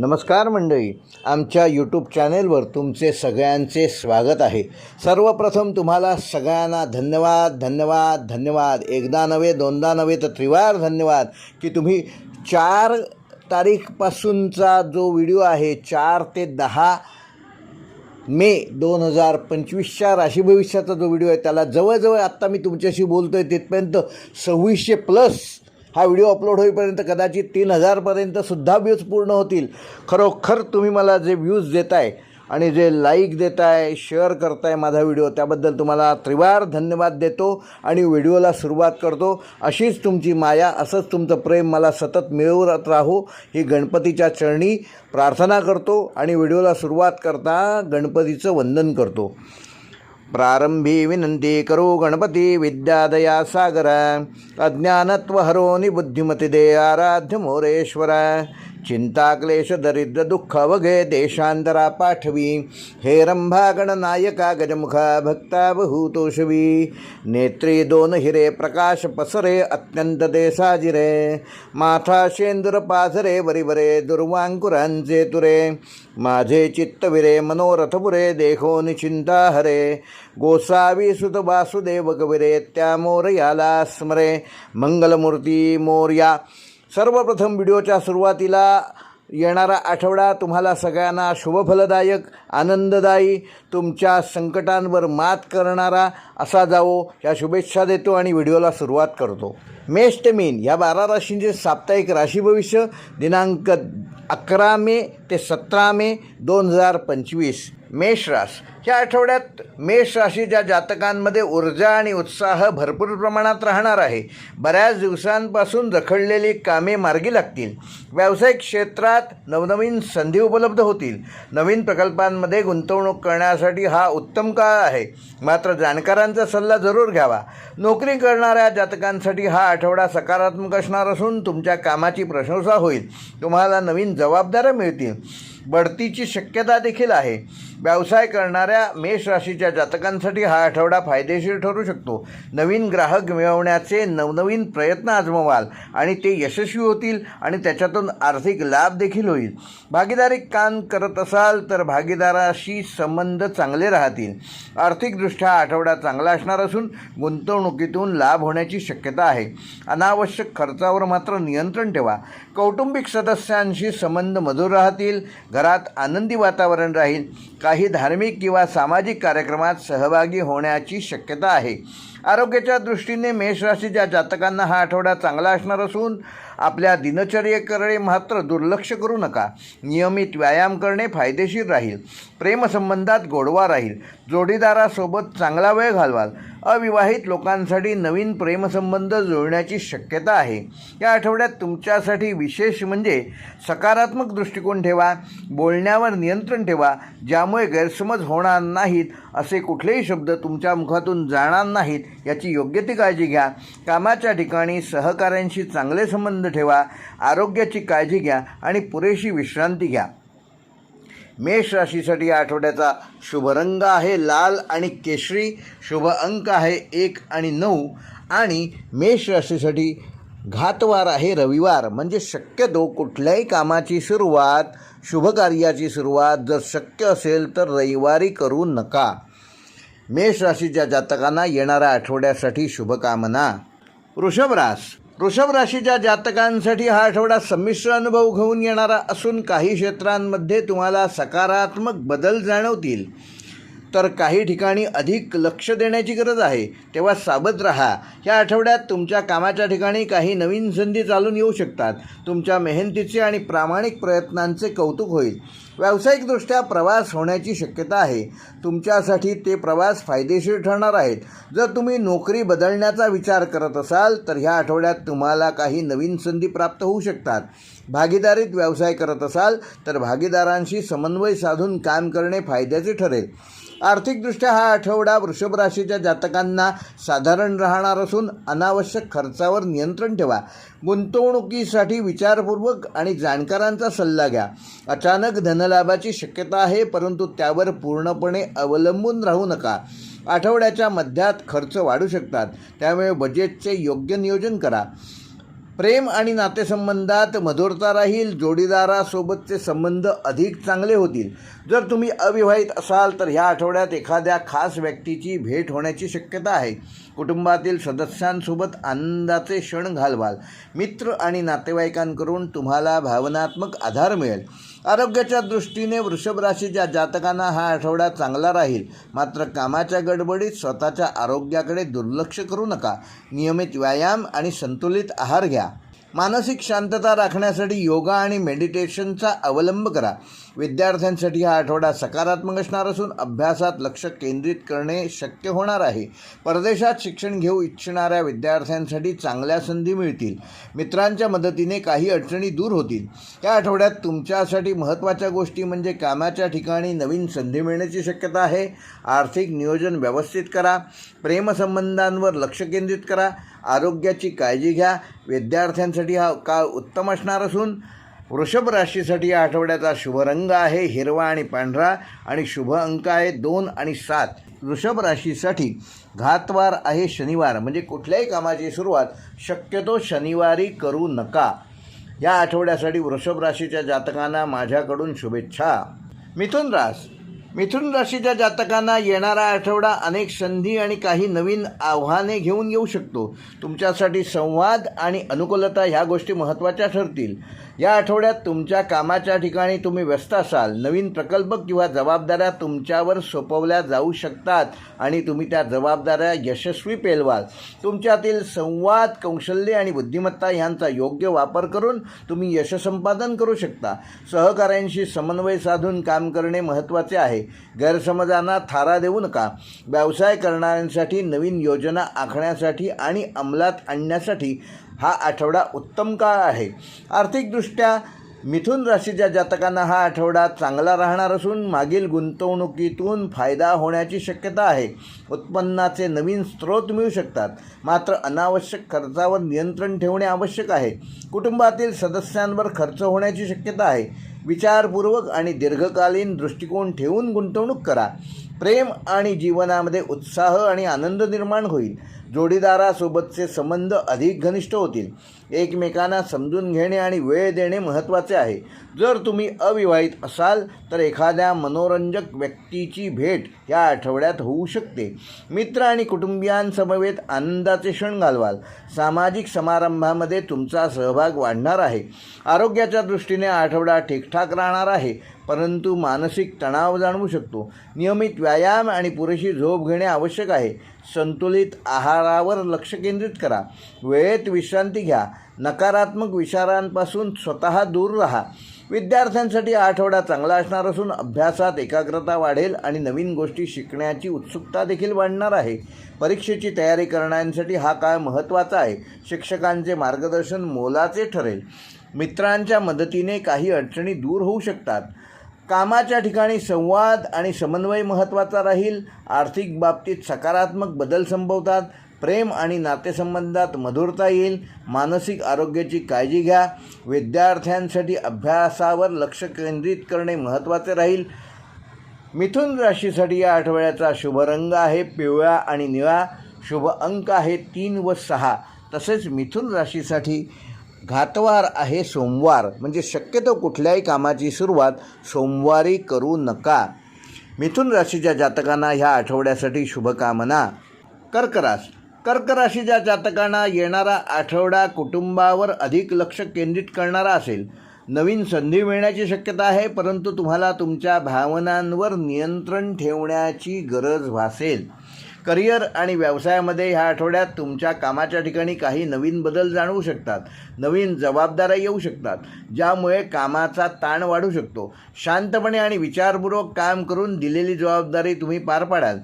नमस्कार मंडळी. आमच्या यूट्यूब चॅनेलवर तुमचे सगळ्यांचे स्वागत आहे. सर्वप्रथम तुम्हाला सगळ्यांना धन्यवाद धन्यवाद धन्यवाद. एकदा नव्हे दोनदा नव्हे तर त्रिवार धन्यवाद की तुम्ही चार तारीखपासूनचा जो व्हिडिओ आहे चार ते दहा मे दोन हजार पंचवीसच्या राशी भविष्याचा जो व्हिडिओ आहे त्याला जवळजवळ आत्ता मी तुमच्याशी बोलतो आहे तिथपर्यंत सव्वीसशे प्लस हा व्हिडिओ अपलोड होईपर्यंत कदाचित तीन हजारपर्यंतसुद्धा व्ह्यूज पूर्ण होतील. खरोखर तुम्ही मला जे व्ह्यूज देताय आणि जे लाईक देताय शेअर करताय माझा व्हिडिओ त्याबद्दल तुम्हाला त्रिवार धन्यवाद देतो आणि व्हिडिओला सुरुवात करतो. अशीच तुमची माया असंच तुमचं प्रेम मला सतत मिळवत राहू ही गणपतीच्या चरणी प्रार्थना करतो आणि व्हिडिओला सुरुवात करता गणपतीचं वंदन करतो. ಪ್ರಾರಂಭಿ ವಿನಂತಿ ಕರೋ ಗಣಪತಿ ವಿದ್ಯಾದಯ ಸಾಗರ. ಅಜ್ಞಾನತ್ವ ಹರೋನಿ ಬುದ್ಧಿಮತಿದೆ ಆರಾಧ್ಯ ಮೋರೇಶ್ವರ. चिंता क्लेश दरिद्र दुःख अवघे देशांतरा पाठवी. हे रंभा गणनायका गजमुखा भक्ता बहुतोषवी. नेत्री दोन हिरे प्रकाश पसरे अत्यंत देसाजिरे. माथा शेंदुर पाझरे वरिवरे दुर्वांकुरांचे तुरे माझे चित्तविरे मनोरथपुरे देखो निचिंता हरे. गोसावी सुत वासुदेव कविरे त्या मोरयाला स्मरे. मंगलमूर्ती मोर्या सर्वप्रथम व्हिडिओच्या सुरुवातीला येणारा आठवडा तुम्हाला सगळ्यांना शुभफलदायक आनंददायी तुमच्या संकटांवर मात करणारा असा जावो या शुभेच्छा देतो आणि व्हिडिओला सुरुवात करतो. मेष ते मीन या बारा राशींचे साप्ताहिक राशी भविष्य दिनांक अकरा मे ते सतरा मे दोन हजार पंचवीस. मेष रास ह्या आठवड्यात मेष राशीच्या जातकांमध्ये ऊर्जा आणि उत्साह भरपूर प्रमाणात राहणार आहे. बऱ्याच दिवसांपासून रखडलेली कामे मार्गी लागतील. व्यावसायिक क्षेत्रात नवनवीन संधी उपलब्ध होतील. नवीन प्रकल्पांमध्ये गुंतवणूक करण्यासाठी हा उत्तम काळ आहे. मात्र जाणकारांचा सल्ला जरूर घ्यावा. नोकरी करणाऱ्या जातकांसाठी हा आठवडा सकारात्मक असणार असून तुमच्या कामाची प्रशंसा होईल. तुम्हाला नवीन जबाबदाऱ्या मिळतील. बढतीची शक्यता देखील आहे. व्यवसाय करणाऱ्या मेष राशीच्या जातकांसाठी हा आठवडा फायदेशीर ठरू शकतो. नवीन ग्राहक मिळवण्याचे नवनवीन प्रयत्न आजमवाल आणि ते यशस्वी होतील आणि त्याच्यातून आर्थिक लाभ देखील होईल. भागीदारी काम करत असाल तर भागीदाराशी संबंध चांगले राहतील. आर्थिकदृष्ट्या आठवडा चांगला असणार असून गुंतवणुकीतून लाभ होण्याची शक्यता आहे. अनावश्यक खर्चावर मात्र नियंत्रण ठेवा. कौटुंबिक सदस्यांशी संबंध मधुर राहतील. घरात आनंदी वातावरण राहील. काही धार्मिक किंवा सामाजिक कार्यक्रमात सहभागी होण्याची शक्यता आहे. आरोग्याच्या दृष्टीने मेष राशीच्या जातकांना हा आठवडा चांगला असणार असून आपल्या दिनचर्येकडे मात्र दुर्लक्ष करू नका. नियमित व्यायाम करणे फायदेशीर राहील. प्रेमसंबंधात गोडवा राहील. जोडीदारासोबत चांगला वेळ घालवाल. अविवाहित लोकांसाठी नवीन प्रेमसंबंध जुळण्याची शक्यता आहे. या आठवड्यात तुमच्यासाठी विशेष म्हणजे सकारात्मक दृष्टिकोन ठेवा बोलण्यावर नियंत्रण ठेवा ज्यामुळे गैरसमज होणार नाहीत असे कुठलेही शब्द तुमच्या मुखातून जाणार नाहीत याची योग्य ती काळजी घ्या. कामाच्या ठिकाणी सहकाऱ्यांशी चांगले संबंध ठेवा आरोग्याची काळजी घ्या आणि पुरेशी विश्रांती घ्या. मेष राशीसाठी या आठवड्याचा शुभ रंग आहे. लाल आणि केशरी शुभ अंक आहे एक आणि नऊ. आणि मेष राशीसाठी घातवार आहे रविवार. म्हणजे शक्यतो कुठल्याही कामाची सुरुवात शुभकार्याची सुरुवात जर शक्य असेल तर रविवारी करू नका. मेष राशीच्या जातकांना येणाऱ्या आठवड्यासाठी शुभकामना. वृषभरास वृषभ राशीच्या जातकांसाठी हा आठवडा संमिश्र अनुभव घेऊन येणारा असून काही क्षेत्रांमध्ये तुम्हाला सकारात्मक बदल जाणवतील. तर काही ठिकाणी अधिक लक्ष देण्याची गरज आहे. तेव्हा सावध रहा. या आठवड्यात तुमच्या कामाच्या ठिकाणी काही नवीन संधी चालून येऊ शकतात. तुमच्या मेहनतीचे आणि प्रामाणिक प्रयत्नांचे कौतुक होईल. व्यावसायिकदृष्ट्या प्रवास होण्याची शक्यता आहे. तुमच्यासाठी ते प्रवास फायदेशीर ठरणार आहेत. जर तुम्ही नोकरी बदलण्याचा विचार करत असाल तर ह्या आठवड्यात तुम्हाला काही नवीन संधी प्राप्त होऊ शकतात. भागीदारीत व्यवसाय करत असाल तर भागीदारांशी समन्वय साधून काम करणे फायद्याचे ठरेल. आर्थिकदृष्ट्या हा आठवडा वृषभ राशीच्या जातकांना साधारण राहणार असून अनावश्यक खर्चावर नियंत्रण ठेवा. गुंतवणुकीसाठी विचारपूर्वक आणि जाणकारांचा सल्ला घ्या. अचानक धनलाभाची शक्यता आहे परंतु त्यावर पूर्णपणे अवलंबून राहू नका. आठवड्याच्या मध्यात खर्च वाढू शकतात. त्यामुळे बजेटचे योग्य नियोजन करा. प्रेम आणि नातेसंबंधात मधुरता राहील जोडीदारासोबतचे संबंध अधिक चांगले होतील. जर तुम्ही अविवाहित असाल तर ह्या आठवड्यात एखाद्या खास व्यक्तीची भेट होण्याची शक्यता आहे. कुटुंबातील सदस्यांसोबत आनंदाचे क्षण घालवाल. मित्र आणि नातेवाईकांकडून तुम्हाला भावनात्मक आधार मिळेल. आरोग्याच्या दृष्टीने वृषभ राशीच्या जातकांना हा आठवडा चांगला राहील. मात्र कामाच्या गडबडीत स्वतःच्या आरोग्याकडे दुर्लक्ष करू नका. नियमित व्यायाम आणि संतुलित आहार घ्या. मानसिक शांतता राखण्यासाठी योगा आणि मेडिटेशनचा अवलंब करा. विद्यार्थ्यांसाठी हा आठवडा सकारात्मक असणार असून अभ्यासात लक्ष केंद्रित करणे शक्य होणार आहे. परदेशात शिक्षण घेऊ इच्छिणाऱ्या विद्यार्थ्यांसाठी चांगल्या संधी मिळतील. मित्रांच्या मदतीने काही अडचणी दूर होतील. या आठवड्यात तुमच्यासाठी महत्त्वाच्या गोष्टी म्हणजे कामाच्या ठिकाणी नवीन संधी मिळण्याची शक्यता आहे. आर्थिक नियोजन व्यवस्थित करा. प्रेमसंबंधांवर लक्ष केंद्रित करा. आरोग्याची काळजी घ्या. विद्यार्थ्यांसाठी हा काळ उत्तम असणार असून वृषभ राशीसाठी या आठवड्याचा शुभ रंग आहे. हिरवा आणि पांढरा आणि शुभ अंक आहे. दोन आणि सात. वृषभ राशीसाठी घातवार आहे शनिवार. म्हणजे कुठल्याही कामाची सुरुवात शक्यतो शनिवारी करू नका. या आठवड्यासाठी वृषभ राशीच्या जातकांना माझ्याकडून शुभेच्छा. मिथुन रास. मिथुन राशीच्या जातकांना येणारा आठवडा अनेक संधी आणि काही नवीन आव्हाने घेऊन येऊ शकतो. तुमच्यासाठी संवाद आणि अनुकूलता ह्या गोष्टी महत्त्वाच्या ठरतील. या आठवड्यात तुमच्या कामाच्या ठिकाणी तुम्ही व्यस्त असाल नवीन प्रकल्प किंवा जबाबदाऱ्या तुमच्यावर सोपवल्या जाऊ शकतात आणि तुम्ही त्या जबाबदाऱ्या यशस्वी पेलवाल. तुमच्यातील संवाद कौशल्य आणि बुद्धिमत्ता ह्यांचा योग्य वापर करून तुम्ही यशसंपादन करू शकता. सहकाऱ्यांशी समन्वय साधून काम करणे महत्त्वाचे आहे. गैरसमजांना थारा देऊ नका व्यवसाय करणाऱ्यांसाठी नवीन योजना आखण्यासाठी आणि अंमलात आणण्यासाठी हा आठवडा उत्तम काळ आहे. आर्थिकदृष्ट्या मिथुन राशीच्या जातकांना हा आठवडा चांगला राहणार असून मागील गुंतवणुकीतून फायदा होण्याची शक्यता आहे. उत्पन्नाचे नवीन स्रोत मिळू शकतात. मात्र अनावश्यक खर्चावर नियंत्रण ठेवणे आवश्यक आहे. कुटुंबातील सदस्यांवर खर्च होण्याची शक्यता आहे. विचारपूर्वक आणि दीर्घकालीन दृष्टिकोन ठेवून गुंतवणूक करा. प्रेम आणि जीवनामध्ये उत्साह आणि आनंद निर्माण होईल. जोडीदारासोबतचे संबंध अधिक घनिष्ठ होतील. एकमेकांना समजून घेणे आणि वेळ देणे महत्त्वाचे आहे. जर तुम्ही अविवाहित असाल तर एखाद्या मनोरंजक व्यक्तीची भेट या आठवड्यात होऊ शकते. मित्र आणि कुटुंबियांसमवेत आनंदाचे क्षण घालवाल. सामाजिक समारंभामध्ये तुमचा सहभाग वाढणार आहे. आरोग्याच्या दृष्टीने आठवडा ठीकठाक राहणार आहे. परंतु मानसिक तणाव जाणवू शकतो. नियमित व्यायाम आणि पुरेशी झोप घेणे आवश्यक आहे. संतुलित आहारावर लक्ष केंद्रित करा. वेळेत विश्रांती घ्या. नकारात्मक विचारांपासून स्वतः दूर राहा. विद्यार्थ्यांसाठी आठवडा चांगला असणार असून अभ्यासात एकाग्रता वाढेल आणि नवीन गोष्टी शिकण्याची उत्सुकता देखील वाढणार आहे. परीक्षेची तयारी करणाऱ्यांसाठी हा काळ महत्त्वाचा आहे. शिक्षकांचे मार्गदर्शन मोलाचे ठरेल. मित्रांच्या मदतीने काही अडचणी दूर होऊ शकतात. कामाच्या ठिकाणी संवाद आणि समन्वय महत्त्वाचा राहील. आर्थिक बाबतीत सकारात्मक बदल संभवतात. प्रेम आणि नातेसंबंधात मधुरता येईल. मानसिक आरोग्याची काळजी घ्या. विद्यार्थ्यांसाठी अभ्यासावर लक्ष केंद्रित करणे महत्त्वाचे राहील. मिथुन राशीसाठी या आठवड्याचा शुभ रंग आहे. पिवळा आणि निळा. शुभ अंक आहे तीन व सहा. तसेच मिथुन राशीसाठी घातवार आहे सोमवार. म्हणजे शक्यतो कुठल्याही कामाची सुरुवात सोमवारी करू नका. मिथुन राशीच्या जातकांना ह्या आठवड्यासाठी शुभकामना. कर्करास. कर्क राशीच्या जातकांना येणारा आठवडा कुटुंबावर अधिक लक्ष केंद्रित करणारा असेल. नवीन संधी मिळण्याची शक्यता आहे परंतु तुम्हाला तुमच्या भावनांवर नियंत्रण ठेवण्याची गरज भासेल. करिअर आणि व्यवसायामध्ये ह्या आठवड्यात तुमच्या कामाच्या ठिकाणी काही नवीन बदल जाणवू शकतात. नवीन जबाबदाऱ्या येऊ शकतात. ज्यामुळे कामाचा ताण वाढू शकतो. शांतपणे आणि विचारपूर्वक काम करून दिलेली जबाबदारी तुम्ही पार पाडाल.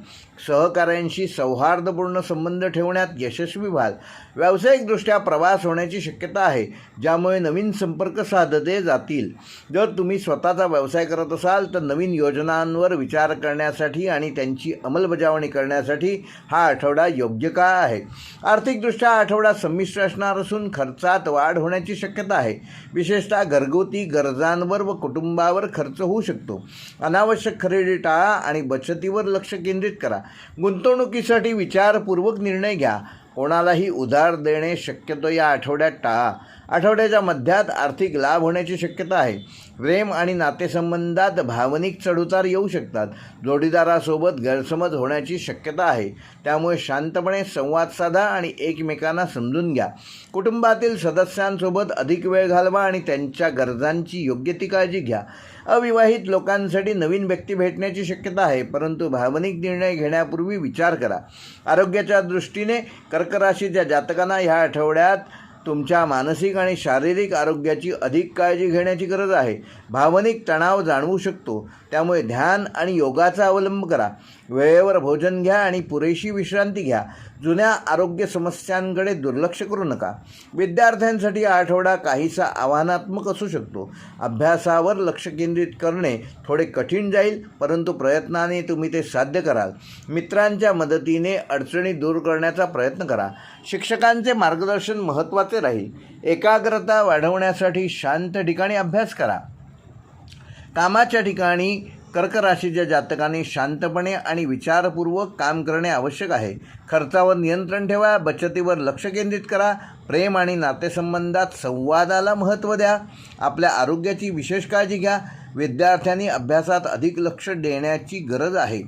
सहकाऱ्यांशी सौहार्दपूर्ण संबंध ठेवण्यात यशस्वी व्हाल. व्यावसायिकदृष्ट्या प्रवास होण्याची शक्यता आहे ज्यामुळे नवीन संपर्क साधले जातील. जर तुम्ही स्वतःचा व्यवसाय करत असाल तर नवीन योजनांवर विचार करण्यासाठी आणि त्यांची अंमलबजावणी करण्यासाठी हा आठवडा योग्य काळ आहे. आर्थिकदृष्ट्या आठवडा संमिश्र असणार असून खर्चात वाढ होण्याची शक्यता आहे. विशेषतः घरगुती गरजांवर व कुटुंबावर खर्च होऊ शकतो. अनावश्यक खरेदी टाळा आणि बचतीवर लक्ष केंद्रित करा. गुंतवणुकीसाठी विचारपूर्वक निर्णय घ्या. कोणालाही उधार देणे शक्यतो या आठवड्यात टाळा. आठवड्याच्या मध्यात आर्थिक लाभ होण्याची शक्यता आहे. प्रेम आणि नातेसंबंधात भावनिक चढउतार येऊ शकतात. जोडीदारासोबत गैरसमज होण्याची शक्यता आहे. त्यामुळे शांतपणे संवाद साधा आणि एकमेकांना समजून घ्या. कुटुंबातील सदस्यांसोबत अधिक वेळ घालवा आणि त्यांच्या गरजांची योग्य ती काळजी घ्या. अविवाहित लोकांसाठी नवीन व्यक्ती भेटण्याची शक्यता आहे परंतु भावनिक निर्णय घेण्यापूर्वी विचार करा. आरोग्याच्या दृष्टीने कर्कराशीच्या जातकांना ह्या आठवड्यात तुमच्या मानसिक आणि शारीरिक आरोग्याची अधिक काळजी घेण्याची गरज आहे. भावनिक तणाव जाणवू शकतो. त्यामुळे ध्यान आणि योगाचा अवलंब करा. वेळेवर भोजन घ्या आणि पुरेशी विश्रांती घ्या. जुन्या आरोग्य समस्यांकडे दुर्लक्ष करू नका. विद्यार्थ्यांसाठी आठवडा काहीसा आव्हानात्मक असू शकतो. अभ्यासावर लक्ष केंद्रित करणे थोडे कठीण जाईल परंतु प्रयत्नाने तुम्ही ते साध्य कराल. मित्रांच्या मदतीने अडचणी दूर करण्याचा प्रयत्न करा. शिक्षकांचे मार्गदर्शन महत्त्वाचे राहील. एकाग्रता वाढवण्यासाठी शांत ठिकाणी अभ्यास करा. कामाच्या ठिकाणी कर्कराशीच्या जातकाने जातकांनी शांतपणे आणि विचारपूर्वक काम करणे आवश्यक आहे. खर्चावर नियंत्रण ठेवा बचतीवर लक्ष केंद्रित करा प्रेम आणि नातेसंबंधात संवादाला महत्त्व द्या आपल्या आरोग्याची विशेष काळजी घ्या विद्यार्थ्यांनी अभ्यासात अधिक लक्ष देण्याची गरज आहे.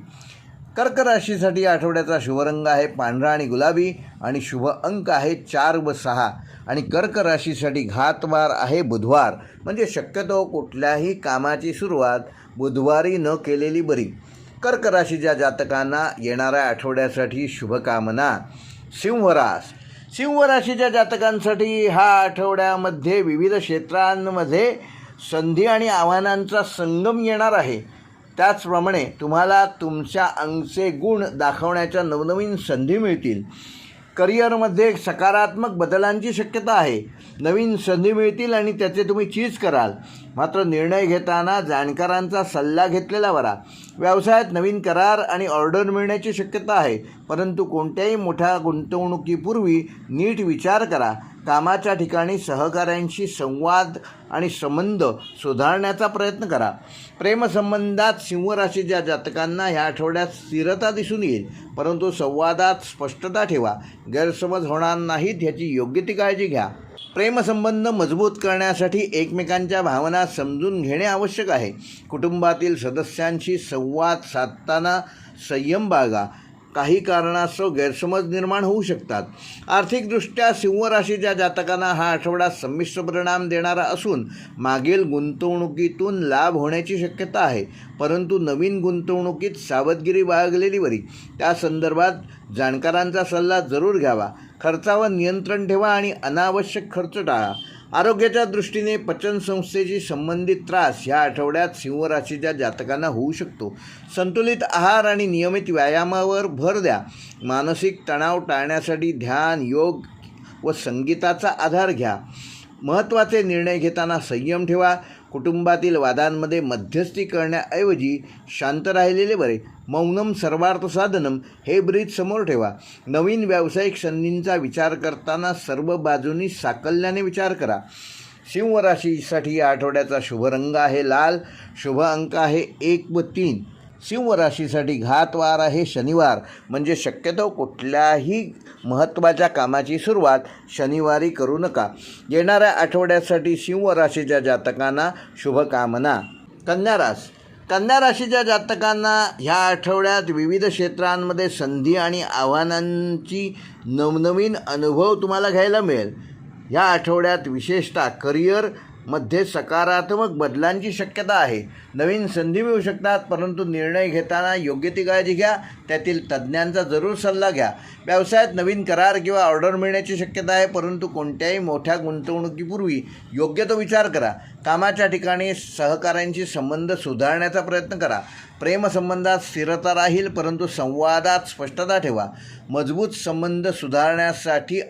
कर्क राशीसाठी आठवड्याचा शुभरंग आहे पांढरा आणि गुलाबी आणि शुभ अंक आहे चार व सहा. आणि कर्क राशीसाठी घातवार आहे बुधवार. म्हणजे शक्यतो कुठल्याही कामाची सुरुवात बुधवारी न केलेली बरी. कर्क राशीच्या जातकांना येणाऱ्या आठवड्यासाठी शुभकामना. सिंहरास. सिंह राशीच्या जातकांसाठी हा आठवड्यामध्ये विविध क्षेत्रांमध्ये संधी आणि आव्हानांचा संगम येणार आहे. त्याचप्रमाणे तुम्हाला तुमच्या अंगचे गुण दाखवण्याच्या नवनवीन संधी मिळतील. करिअरमध्ये सकारात्मक बदलांची शक्यता आहे. नवीन संधी मिळतील आणि त्याचे तुम्ही चीज कराल. मात्र निर्णय घेताना जाणकारांचा सल्ला घेतलेला बरा. व्यवसायात नवीन करार आणि ऑर्डर मिळण्याची शक्यता आहे. परंतु कोणत्याही मोठ्या गुंतवणुकीपूर्वी नीट विचार करा. कामाच्या ठिकाणी सहकाऱ्यांशी संवाद आणि संबंध सुधारण्याचा प्रयत्न करा. प्रेमसंबंधात सिंहराशीच्या जातकांना ह्या आठवड्यात स्थिरता दिसून येईल परंतु संवादात स्पष्टता ठेवा. गैरसमज होणार नाहीत ह्याची योग्य ती काळजी घ्या. प्रेमसंबंध मजबूत करण्यासाठी एकमेकांच्या भावना समजून घेणे आवश्यक आहे. कुटुंबातील सदस्यांशी संवाद साधताना संयम बाळगा. काही कारणास्तव गैरसमज निर्माण होऊ शकतात. आर्थिकदृष्ट्या सिंह राशीच्या जातकांना हा आठवडा संमिश्र परिणाम देणारा असून मागील गुंतवणुकीतून लाभ होण्याची शक्यता आहे. परंतु नवीन गुंतवणुकीत सावधगिरी बाळगलेली बरी त्या संदर्भात जाणकारांचा सल्ला जरूर घ्यावा. खर्चावर नियंत्रण ठेवा आणि अनावश्यक खर्च टाळा. आरोग्याच्या दृष्टीने पचनसंस्थेशी संबंधित त्रास ह्या आठवड्यात सिंहराशीच्या जातकांना होऊ शकतो. संतुलित आहार आणि नियमित व्यायामावर भर द्या. मानसिक तणाव टाळण्यासाठी ध्यान योग व संगीताचा आधार घ्या. महत्त्वाचे निर्णय घेताना संयम ठेवा. कुटुंबातील वादांमध्ये मध्यस्थी करण्याऐवजी शांत राहिलेले बरे. मौनम सर्वार्थ साधनम हे ब्रीज समोर ठेवा. नवीन व्यावसायिक संधींचा विचार करताना सर्व बाजूंनी साकल्याने विचार करा. सिंह राशीसाठी या आठवड्याचा शुभ रंग आहे लाल शुभ अंक आहे एक व तीन. सिंह राशीसाठी घातवार आहे शनिवार. म्हणजे शक्यतो कुठल्याही महत्त्वाच्या कामाची सुरुवात शनिवारी करू नका. येणाऱ्या आठवड्यासाठी सिंह राशीच्या जातकांना शुभकामना. कन्या रास. कन्या राशीच्या जातकांना ह्या आठवड्यात विविध क्षेत्रांमध्ये संधी आणि आव्हानांची नवनवीन अनुभव तुम्हाला घ्यायला मिळेल. या आठवड्यात विशेषतः करिअर मध्ये सकारात्मक बदलांची शक्यता आहे. नवीन संधी मिळू शकतात परंतु निर्णय घेताना योग्य ती काळजी घ्या. त्यातील तज्ज्ञांचा जरूर सल्ला घ्या. व्यवसायात नवीन करार किंवा ऑर्डर मिळण्याची शक्यता आहे परंतु कोणत्याही मोठ्या गुंतवणुकीपूर्वी योग्य तो विचार करा. कामाच्या ठिकाणी सहकाऱ्यांशी संबंध सुधारण्याचा प्रयत्न करा. प्रेमसंबंधात स्थिरता राहील परंतु संवादात स्पष्टता ठेवा. मजबूत संबंध सुधारण्यासाठी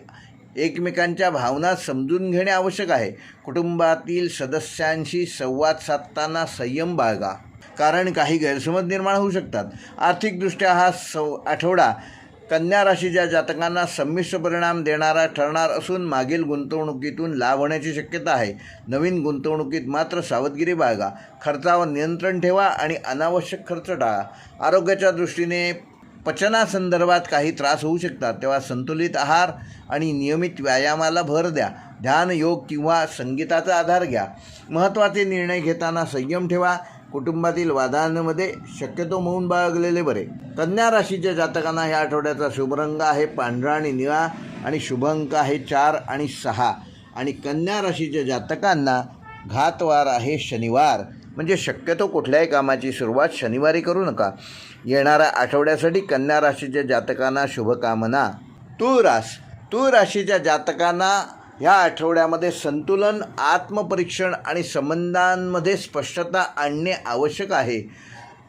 एकमेकांच्या भावना समजून घेणे आवश्यक आहे. कुटुंबातील सदस्यांशी संवाद साधताना संयम बाळगा. कारण काही गैरसमज निर्माण होऊ शकतात. आर्थिकदृष्ट्या हा सव आठवडा कन्या राशीच्या जातकांना संमिश्र परिणाम देणारा ठरणार असून मागील गुंतवणुकीतून लाभ होण्याची शक्यता आहे. नवीन गुंतवणुकीत मात्र सावधगिरी बाळगा. खर्चावर नियंत्रण ठेवा आणि अनावश्यक खर्च टाळा. आरोग्याच्या दृष्टीने पचनासंदर्भात काही त्रास होऊ शकतात. तेव्हा संतुलित आहार आणि नियमित व्यायामाला भर द्या. ध्यान योग किंवा संगीताचा आधार घ्या. महत्त्वाचे निर्णय घेताना संयम ठेवा. कुटुंबातील वादांमध्ये शक्यतो मौन बाळगलेले बरे. कन्या राशीच्या जातकांना ह्या आठवड्याचा शुभरंग आहे. पांढरा आणि निळा आणि शुभ अंक आहे चार आणि सहा. आणि कन्या राशीच्या जातकांना घातवार आहे शनिवार. म्हणजे शक्यतो कुठल्याही कामाची सुरुवात शनिवारी करू नका. येणाऱ्या आठवड्यासाठी कन्या राशीच्या जातकांना शुभकामना. तूळ रास तूळ राशीच्या जातकांना ह्या आठवड्यामध्ये संतुलन आत्मपरीक्षण आणि संबंधांमध्ये स्पष्टता आणणे आवश्यक आहे.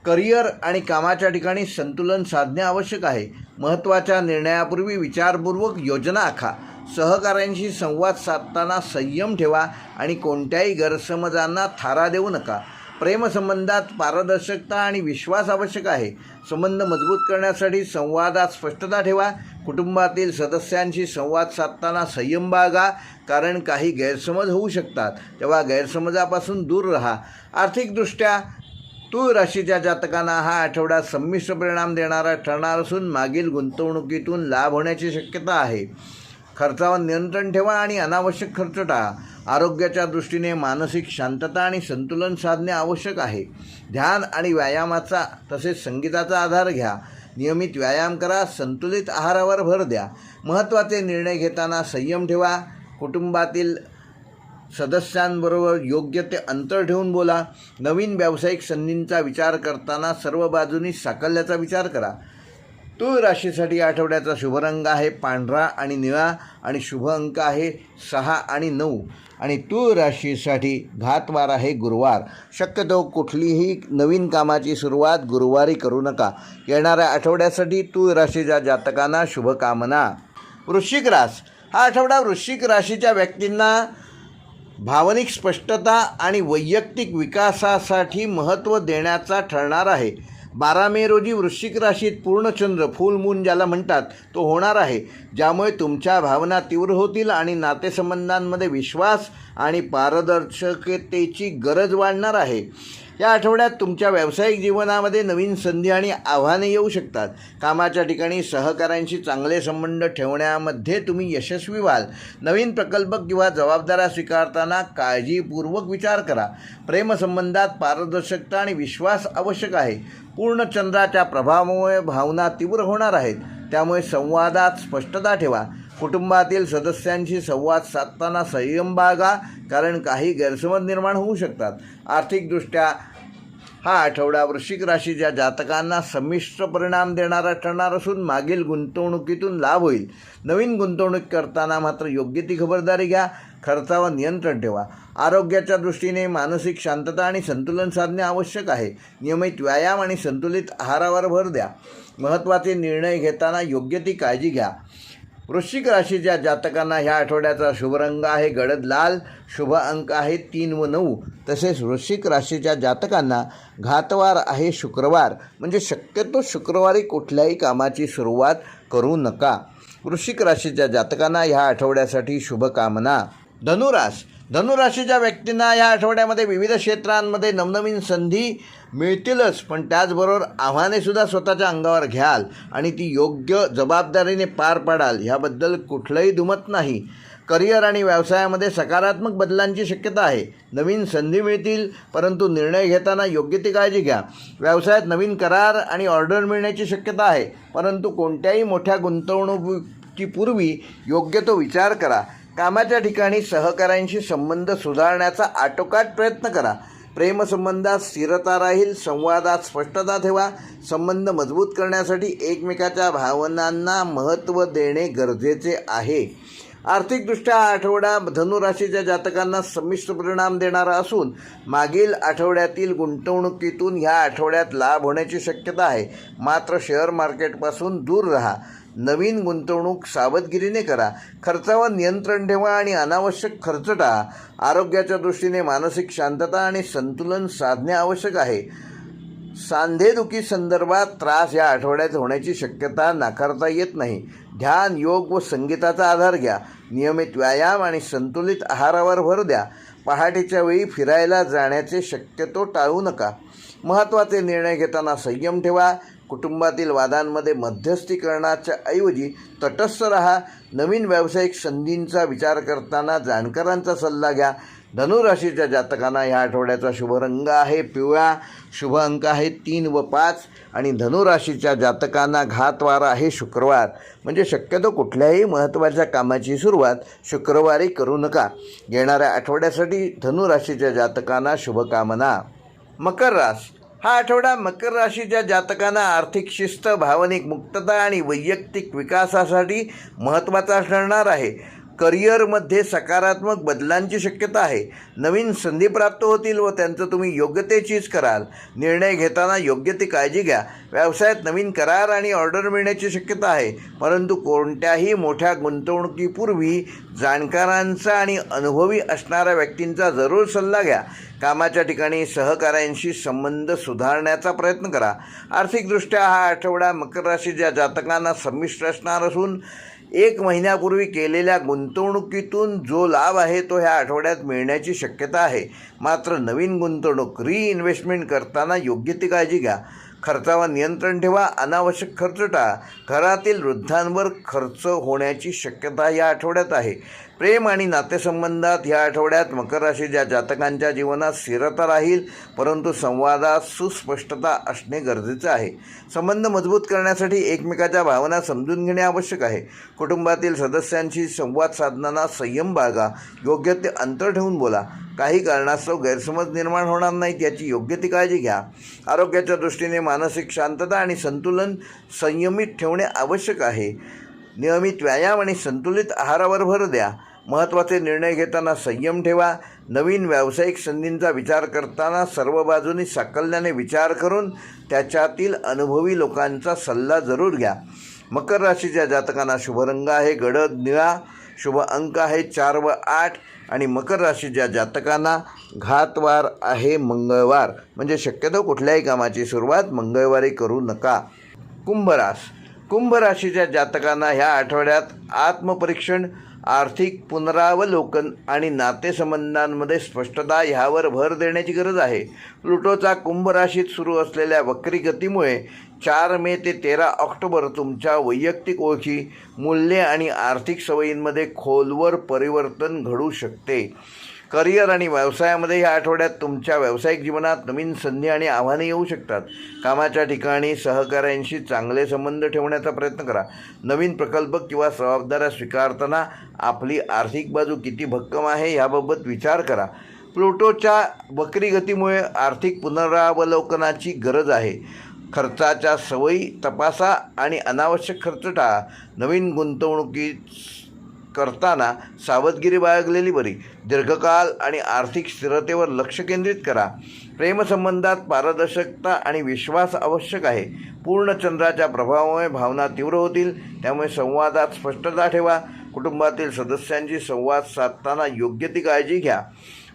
करिअर आणि कामाच्या ठिकाणी संतुलन साधणे आवश्यक आहे. महत्त्वाच्या निर्णयापूर्वी विचारपूर्वक योजना आखा. सहकाऱ्यांशी संवाद साधताना संयम ठेवा आणि कोणत्याही गैरसमजांना थारा देऊ नका. प्रेमसंबंधात पारदर्शकता आणि विश्वास आवश्यक आहे. संबंध मजबूत करण्यासाठी संवादात स्पष्टता ठेवा. कुटुंबातील सदस्यांशी संवाद साधताना संयम बाळगा कारण काही गैरसमज होऊ शकतात. तेव्हा गैरसमजापासून दूर राहा. आर्थिकदृष्ट्या तूळ राशीच्या जातकांना हा आठवडा संमिश्र परिणाम देणारा ठरणार असून मागील गुंतवणुकीतून लाभ होण्याची शक्यता आहे. खर्चावर नियंत्रण ठेवा आणि अनावश्यक खर्च टाळा. आरोग्याच्या दृष्टीने मानसिक शांतता आणि संतुलन साधणे आवश्यक आहे. ध्यान आणि व्यायामाचा तसेच संगीताचा आधार घ्या. नियमित व्यायाम करा संतुलित आहारावर भर द्या. महत्त्वाचे निर्णय घेताना संयम ठेवा. कुटुंबातील सदस्यांबरोबर योग्य ते अंतर ठेवून बोला. नवीन व्यावसायिक संधींचा विचार करताना सर्व बाजूनी साकल्याचा विचार करा. तूळ राशीसाठी आठवड्याचा शुभरंग आहे. पांढरा आणि निळा आणि शुभ अंक आहे. सहा आणि नऊ. आणि तूळ राशीसाठी घातवार आहे गुरुवार. शक्यतो कुठलीही नवीन कामाची सुरुवात गुरुवारी करू नका. येणाऱ्या आठवड्यासाठी तूळ राशीच्या जातकांना शुभकामना. वृश्चिक रास. हा आठवडा वृश्चिक राशीच्या व्यक्तींना भावनिक स्पष्टता आणि वैयक्तिक विकासासाठी महत्त्व देण्याचा ठरणार आहे. बारा मे रोजी वृश्चिक राशीत पूर्णचंद्र फुल मून ज्याला म्हणतात तो होणार आहे. ज्यामुळे तुमच्या भावना तीव्र होतील आणि नातेसंबंधांमध्ये विश्वास आणि पारदर्शकतेची गरज वाढणार आहे. या आठवड्यात तुमच्या व्यावसायिक जीवनामध्ये नवीन संधी आणि आव्हाने येऊ शकतात. कामाच्या ठिकाणी सहकाऱ्यांशी चांगले संबंध ठेवण्यामध्ये तुम्ही यशस्वी व्हाल. नवीन प्रकल्प किंवा जबाबदाऱ्या स्वीकारताना काळजीपूर्वक विचार करा. प्रेमसंबंधात पारदर्शकता आणि विश्वास आवश्यक आहे. पूर्ण चंद्राच्या प्रभावामुळे भावना तीव्र होणार आहेत. त्यामुळे संवादात स्पष्टता ठेवा. कुटुंबातील सदस्यांशी संवाद साधताना संयम बाळगा कारण काही गैरसमज निर्माण होऊ शकतात. आर्थिकदृष्ट्या हा आठवडा वृश्चिक राशीच्या जातकांना संमिश्र परिणाम देणारा ठरणार असून मागील गुंतवणुकीतून लाभ होईल. नवीन गुंतवणूक करताना मात्र योग्य ती खबरदारी घ्या खर्चावर नियंत्रण ठेवा. आरोग्याच्या दृष्टीने मानसिक शांतता आणि संतुलन साधणे आवश्यक आहे. नियमित व्यायाम आणि संतुलित आहारावर भर द्या. महत्त्वाचे निर्णय घेताना योग्य ती काळजी घ्या. वृश्चिक राशीच्या जातकांना ह्या आठवड्याचा शुभ रंग आहे. गडद लाल शुभ अंक आहे तीन व नऊ. तसेच वृश्चिक राशीच्या जातकांना घातवार आहे शुक्रवार. म्हणजे शक्यतो शुक्रवारी कुठल्याही कामाची सुरुवात करू नका. वृश्चिक राशीच्या जातकांना ह्या आठवड्यासाठी शुभकामना. धनुरास धनुराशीच्या व्यक्तींना या आठवड्यामध्ये विविध क्षेत्रांमध्ये नवनवीन संधी मिळतीलच पण त्याचबरोबर आव्हानेसुद्धा स्वतःच्या अंगावर घ्याल आणि ती योग्य जबाबदारीने पार पाडाल ह्याबद्दल कुठलंही दुमत नाही. करिअर आणि व्यवसायामध्ये सकारात्मक बदलांची शक्यता आहे. नवीन संधी मिळतील परंतु निर्णय घेताना योग्य ती काळजी घ्या. व्यवसायात नवीन करार आणि ऑर्डर मिळण्याची शक्यता आहे परंतु कोणत्याही मोठ्या गुंतवणुकीपूर्वी योग्य तो विचार करा. कामाच्या ठिकाणी सहकाऱ्यांशी संबंध सुधारण्याचा आटोकाट प्रयत्न करा. प्रेमसंबंधात स्थिरता राहील संवादात स्पष्टता ठेवा संबंध मजबूत करण्यासाठी एकमेकाच्या भावनांना महत्त्व देणे गरजेचे आहे. आर्थिकदृष्ट्या हा आठवडा धनुराशीच्या जातकांना संमिश्र परिणाम देणारा असून मागील आठवड्यातील गुंतवणुकीतून ह्या आठवड्यात लाभ होण्याची शक्यता आहे. मात्र शेअर मार्केटपासून दूर राहा. नवीन गुंतवणूक सावधगिरीने करा. खर्चावर नियंत्रण ठेवा आणि अनावश्यक खर्च टाळा. आरोग्याच्या दृष्टीने मानसिक शांतता आणि संतुलन साधणे आवश्यक आहे. सांधेदुखी संदर्भात त्रास या आठवड्यात होण्याची शक्यता नाकारता येत नाही. ध्यान योग व संगीताचा आधार घ्या. नियमित व्यायाम आणि संतुलित आहारावर भर द्या. पहाटेच्या वेळी फिरायला जाण्याचे शक्यतो टाळू नका. महत्त्वाचे निर्णय घेताना संयम ठेवा. कुटुंबातील वादांमध्ये मध्यस्थी करण्याच्या ऐवजी तटस्थ राहा. नवीन व्यावसायिक संधींचा विचार करताना जाणकारांचा सल्ला घ्या. धनुराशीच्या जातकांना ह्या आठवड्याचा शुभ रंग आहे. पिवळा शुभ अंक आहे तीन व पाच. आणि धनुराशीच्या जातकांना घातवार आहे शुक्रवार. म्हणजे शक्यतो कुठल्याही महत्त्वाच्या कामाची सुरुवात शुक्रवारी करू नका. येणाऱ्या आठवड्यासाठी धनुराशीच्या जातकांना शुभकामना. मकर रास हा आठवडा मकर राशीच्या जातकांना आर्थिक शिस्त भावनिक मुक्तता आणि वैयक्तिक विकासासाठी महत्त्वाचा ठरणार आहे. करिअरमध्ये सकारात्मक बदलांची शक्यता आहे. नवीन संधी प्राप्त होतील व त्यांचं तुम्ही योग्य ते चीज कराल. निर्णय घेताना योग्य ती काळजी घ्या. व्यवसायात नवीन करार आणि ऑर्डर मिळण्याची शक्यता आहे. परंतु कोणत्याही मोठ्या गुंतवणुकीपूर्वी जाणकारांचा आणि अनुभवी असणाऱ्या व्यक्तींचा जरूर सल्ला घ्या. कामाच्या ठिकाणी सहकाऱ्यांशी संबंध सुधारण्याचा प्रयत्न करा. आर्थिकदृष्ट्या हा आठवडा मकर राशीच्या जातकांना संमिश्र असणार असून एक महिन्यापूर्वी केलेल्या गुंतवणुकीतून जो लाभ आहे तो ह्या आठवड्यात मिळण्याची शक्यता आहे. मात्र नवीन गुंतवणूक रीइन्व्हेस्टमेंट करताना योग्य ती काळजी घ्या. खर्चावर नियंत्रण ठेवा अनावश्यक खर्च टाळा. घरातील वृद्धांवर खर्च होण्याची शक्यता या आठवड्यात आहे. प्रेम आणि नातेसंबंधात ह्या आठवड्यात मकर राशीच्या जातकांच्या जीवनात स्थिरता राहील परंतु संवादात सुस्पष्टता असणे गरजेचं आहे. संबंध मजबूत करण्यासाठी एकमेकाच्या भावना समजून घेणे आवश्यक आहे. कुटुंबातील सदस्यांशी संवाद साधताना संयम बाळगा योग्य ते अंतर ठेवून बोला. काही कारणास्तव गैरसमज निर्माण होणार नाहीत याची योग्य ती काळजी घ्या. आरोग्याच्या दृष्टीने मानसिक शांतता आणि संतुलन संयमित ठेवणे आवश्यक आहे. नियमित व्यायाम आणि संतुलित आहारावर भर द्या. महत्त्वाचे निर्णय घेताना संयम ठेवा. नवीन व्यावसायिक संधींचा विचार करताना सर्व बाजूनी साकल्याने विचार करून त्याच्यातील अनुभवी लोकांचा सल्ला जरूर घ्या. मकर राशीच्या जातकांना शुभरंग आहे गडद निळा शुभ अंक आहे चार व आठ आणि मकर राशीच्या जातकांना घातवार आहे मंगळवार. म्हणजे शक्यतो कुठल्याही कामाची सुरुवात मंगळवारी करू नका. कुंभरास कुंभ राशीच्या जातकांना ह्या आठवड्यात आत्मपरीक्षण आर्थिक पुनरावलोकन आणि नातेसंबंधांमध्ये स्पष्टता ह्यावर भर देण्याची गरज आहे. प्लुटोचा कुंभराशीत सुरू असलेल्या वक्री गतीमुळे चार मे ते तेरा ऑक्टोबर तुमच्या वैयक्तिक ओळखी मूल्ये आणि आर्थिक सवयींमध्ये खोलवर परिवर्तन घडू शकते. करिअर आणि व्यवसायामध्ये या आठवड्यात तुमच्या व्यावसायिक जीवनात नवीन संधी आणि आव्हाने येऊ शकतात. कामाच्या ठिकाणी सहकाऱ्यांशी चांगले संबंध ठेवण्याचा प्रयत्न करा. नवीन प्रकल्प किंवा जबाबदाऱ्या स्वीकारताना आपली आर्थिक बाजू किती भक्कम आहे याबाबत विचार करा. प्लुटोच्या वक्री गतीमुळे आर्थिक पुनरावलोकनाची गरज आहे. खर्चाच्या सवयी तपासा आणि अनावश्यक खर्च टाळा. नवीन गुंतवणुकीत करताना सावधगिरी बाळगलेली बरी. दीर्घकाल आणि आर्थिक स्थिरतेवर लक्ष केंद्रित करा. प्रेमसंबंधात पारदर्शकता आणि विश्वास आवश्यक आहे. पूर्ण चंद्राच्या प्रभावामुळे भावना तीव्र होतील. त्यामुळे संवादात स्पष्टता ठेवा. कुटुंबातील सदस्यांशी संवाद साधताना योग्य ती काळजी घ्या.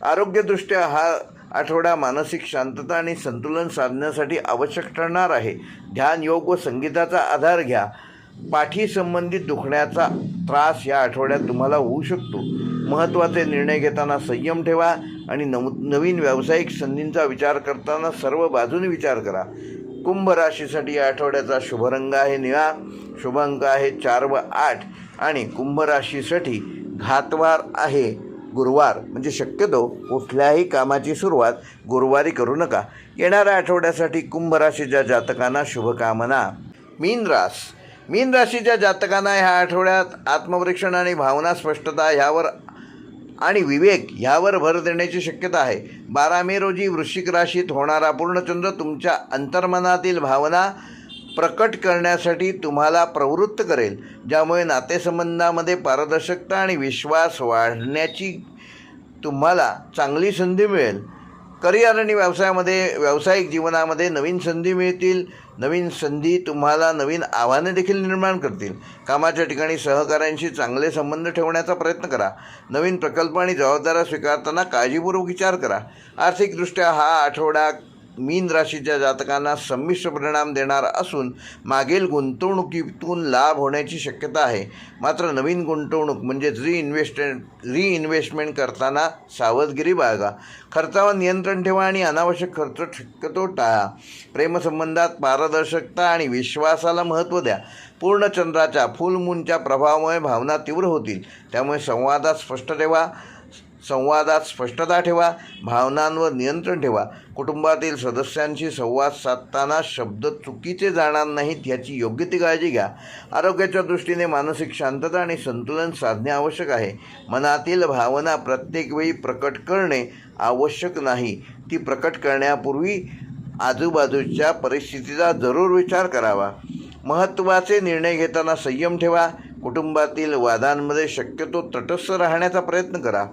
आरोग्यदृष्ट्या हा आठवडा मानसिक शांतता आणि संतुलन साधण्यासाठी आवश्यक ठरणार आहे. ध्यान योग व संगीताचा आधार घ्या. पाठीसंबंधित दुखण्याचा त्रास या आठवड्यात तुम्हाला होऊ शकतो. महत्त्वाचे निर्णय घेताना संयम ठेवा आणि नव नवीन व्यावसायिक संधींचा विचार करताना सर्व बाजूने विचार करा. कुंभ राशीसाठी या आठवड्याचा शुभरंग आहे निळा शुभ अंक आहे चार व आठ आणि कुंभ राशीसाठी घातवार आहे गुरुवार. म्हणजे शक्यतो कुठल्याही कामाची सुरुवात गुरुवारी करू नका. येणाऱ्या आठवड्यासाठी कुंभ राशीच्या जातकांना शुभकामना. मीन रास मीन राशीच्या जातकांना ह्या आठवड्यात आत्मपरीक्षण आणि भावना स्पष्टता ह्यावर आणि विवेक ह्यावर भर देण्याची शक्यता आहे. बारा मे रोजी वृश्चिक राशीत होणारा पूर्णचंद्र तुमच्या अंतर्मनातील भावना प्रकट करण्यासाठी तुम्हाला प्रवृत्त करेल. ज्यामुळे नातेसंबंधामध्ये पारदर्शकता आणि विश्वास वाढण्याची तुम्हाला चांगली संधी मिळेल. करिअर आणि व्यवसायामध्ये व्यावसायिक जीवनामध्ये नवीन संधी मिळतील नवीन संधी तुम्हाला नवीन आव्हाने देखील निर्माण करतील. कामाच्या ठिकाणी सहकाऱ्यांशी चांगले संबंध ठेवण्याचा प्रयत्न करा. नवीन प्रकल्प आणि जबाबदाऱ्या स्वीकारताना काळजीपूर्वक विचार करा. आर्थिकदृष्ट्या हा आठवडा मीन राशीच्या जातकांना संमिश्र परिणाम देणार असून मागील गुंतवणुकीतून लाभ होण्याची शक्यता आहे. मात्र नवीन गुंतवणूक म्हणजेच रिइन्व्हेस्टमेंट रिइन्व्हेस्टमेंट करताना सावधगिरी बाळगा. खर्चावर नियंत्रण ठेवा आणि अनावश्यक खर्च शक्यतो टाळा. प्रेमसंबंधात पारदर्शकता आणि विश्वासाला महत्त्व द्या. पूर्णचंद्राच्या फुलमूनच्या प्रभावामुळे भावना तीव्र होतील. त्यामुळे संवादात स्पष्ट ठेवा. संवादात स्पष्टता ठेवा भावनांवर नियंत्रण ठेवा. कुटुंबातील सदस्यांशी संवाद साधताना शब्द चुकीचे जाणार नाहीत याची योग्य ती काळजी घ्या. आरोग्याच्या दृष्टीने मानसिक शांतता आणि संतुलन साधणे आवश्यक आहे. मनातील भावना प्रत्येक वेळी प्रकट करणे आवश्यक नाही. ती प्रकट करण्यापूर्वी आजूबाजूच्या परिस्थितीचा जरूर विचार करावा. महत्त्वाचे निर्णय घेताना संयम ठेवा. कुटुंबातील वादांमध्ये शक्यतो तटस्थ राहण्याचा प्रयत्न करा.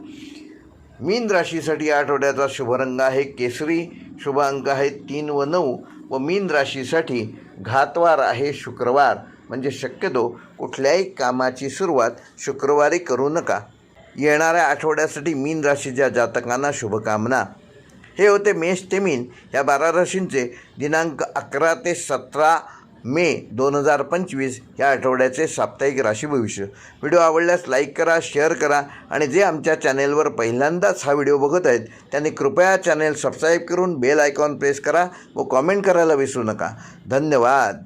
मीन राशीसाठी या आठवड्याचा शुभरंग आहे. केसरी शुभ अंक आहे तीन व नऊ व मीन राशीसाठी घातवार आहे शुक्रवार. म्हणजे शक्यतो कुठल्याही कामाची सुरुवात शुक्रवारी करू नका. येणाऱ्या आठवड्यासाठी मीन राशीच्या जातकांना शुभकामना. हे होते मेष ते मीन. या बारा राशींचे दिनांक अकरा ते सतरा मे दोन हजार पंचवीस या आठवड्याचे साप्ताहिक राशी भविष्य. व्हिडिओ आवडल्यास लाईक करा शेअर करा आणि जे आमच्या चॅनेलवर पहिल्यांदाच हा व्हिडिओ बघत आहेत त्यांनी कृपया चॅनेल सबस्क्राईब करून बेल आयकॉन प्रेस करा व कॉमेंट करायला विसरू नका. धन्यवाद.